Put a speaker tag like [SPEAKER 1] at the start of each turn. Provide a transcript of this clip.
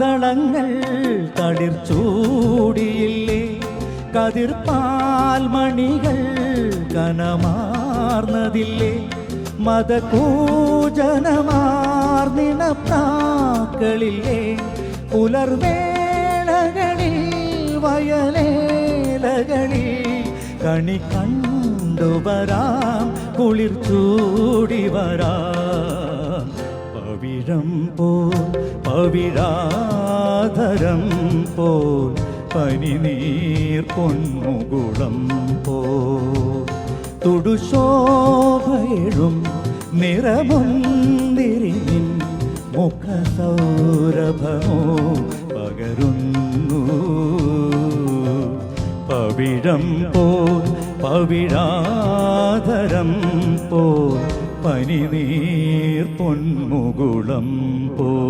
[SPEAKER 1] മാതളങ്ങൾ തളിർ ചൂടിയില്ലേ? കതിർപ്പാൽമണികൾ കനമാർന്നതില്ലേ മതകൂജനമാർന്നിണപ്രാക്കളില്ലേ പുലർവേളകളിൽ വയലേലകളിൽ കണി കണ്ടുവരാം കുളിർ ചൂടി വരാം. പവിഴം പോൽ പവിഴാധരം പോൽ പനിനീർ പൊന്നുകുളം പോൽ. തുടുശോഭയിടും നിറമുന്തിരിനിൻ മുഖസൗരഭമോ പകരുന്നു. പവിഴം പോൽ പവിഴാധരം പോൽ പനിനീർ പൊന്മുകുളം പോൽ